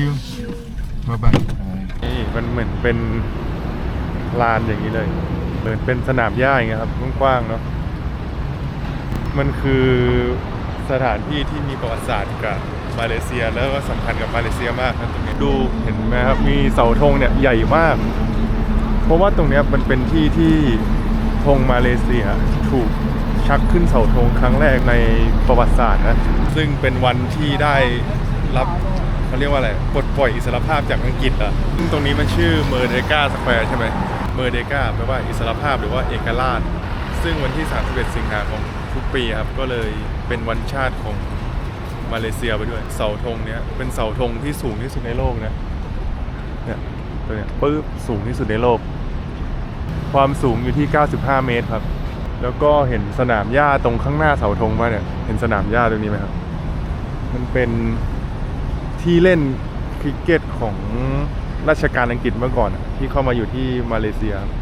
you bye bye นี่มันเหมือนเป็นลานอย่างนี้เลย เหมือนเป็นสนามหญ้าอย่างเงี้ยครับกว้างๆเนาะ มันคือสถานที่ที่มีประวัติศาสตร์กับมาเลเซียแล้วก็สำคัญกับมาเลเซียมากนะตรงนี้ดูเห็นไหมครับมีเสาธงเนี่ยใหญ่มาก เพราะว่าตรงเนี้ยมันเป็นที่ที่ธงมาเลเซียถูกชักขึ้นเสาธงครั้งแรกในประวัติศาสตร์นะซึ่งเป็นวันที่ได้รับ เขาเรียกว่าอะไรปลดปล่อยอิสรภาพจากอังกฤษอะซึ่งตรงนี้มันชื่อเมอร์เดกาสแควร์ใช่ไหมเมอร์เดกาแปลว่าอิสรภาพหรือว่าเอกราช ซึ่งวันที่ 31 สิงหาคมทุกปีครับก็เลยเป็นวันชาติของมาเลเซียไปด้วย เสาธงเนี้ยเป็นเสาธงที่สูงที่สุดในโลกนะเนี่ยตัวเนี้ยปึ๊บสูงที่สุดในโลก ความสูงอยู่ที่ 95 เมตรครับ แล้วก็เห็นสนามหญ้าตรงข้างหน้าเสาธงมาเนี่ยเห็นสนามหญ้าตรงนี้ไหมครับ มันเป็น ที่เล่นคริกเก็ตของราชการอังกฤษเมื่อก่อนที่เข้ามาอยู่ที่มาเลเซีย